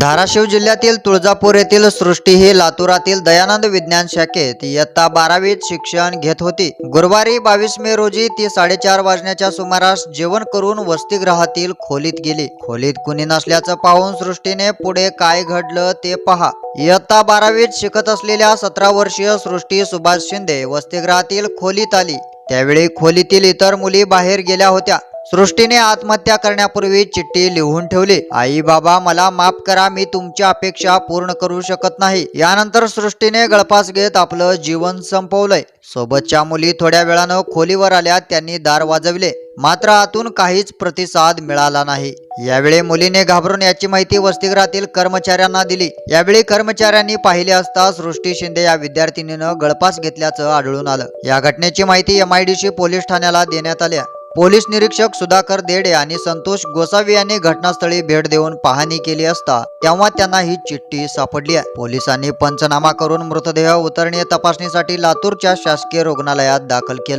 धाराशिव जिल्ह्यातील तुळजापूर येथील सृष्टी ही लातूरातील दयानंद विज्ञान शाखेत इयत्ता बारावीत शिक्षण घेत होती. गुरुवारी बावीस मे रोजी ती साडेचार वाजण्याच्या सुमारास जेवण करून वसतिगृहातील खोलीत गेली. खोलीत कुणी नसल्याचं पाहून सृष्टीने पुढे काय घडलं ते पहा. इयत्ता बारावीत शिकत असलेल्या सतरा वर्षीय सृष्टी सुभाष शिंदे वसतिगृहातील खोलीत आली. त्यावेळी खोलीतील इतर मुली बाहेर गेल्या होत्या. सृष्टीने आत्महत्या करण्यापूर्वी चिठ्ठी लिहून ठेवली. आई बाबा मला माफ करा मी तुमची अपेक्षा पूर्ण करू शकत नाही यानंतर सृष्टीने गळफास घेत आपलं जीवन संपवलंय. सोबतच्या मुली थोड्या वेळानं खोलीवर आल्या त्यांनी दार वाजवले. मात्र आतून काहीच प्रतिसाद मिळाला नाही. यावेळी मुलीने घाबरून याची माहिती वसतिगृहातील कर्मचाऱ्यांना दिली. यावेळी कर्मचाऱ्यांनी पाहिले असता सृष्टी शिंदे या विद्यार्थिनीनं गळपास घेतल्याचं आढळून आलं. या घटनेची माहिती एमआयडीसी पोलीस ठाण्याला देण्यात आल्या पोलीस निरीक्षक सुधाकर देडे आणि संतोष गोसावी यांनी घटनास्थळी भेट देऊन पाहणी केली असता तेव्हा त्यांना ही चिठ्ठी सापडली आहे. पोलिसांनी पंचनामा करून मृतदेह उतरणी तपासणीसाठी लातूरच्या शासकीय रुग्णालयात दाखल केला.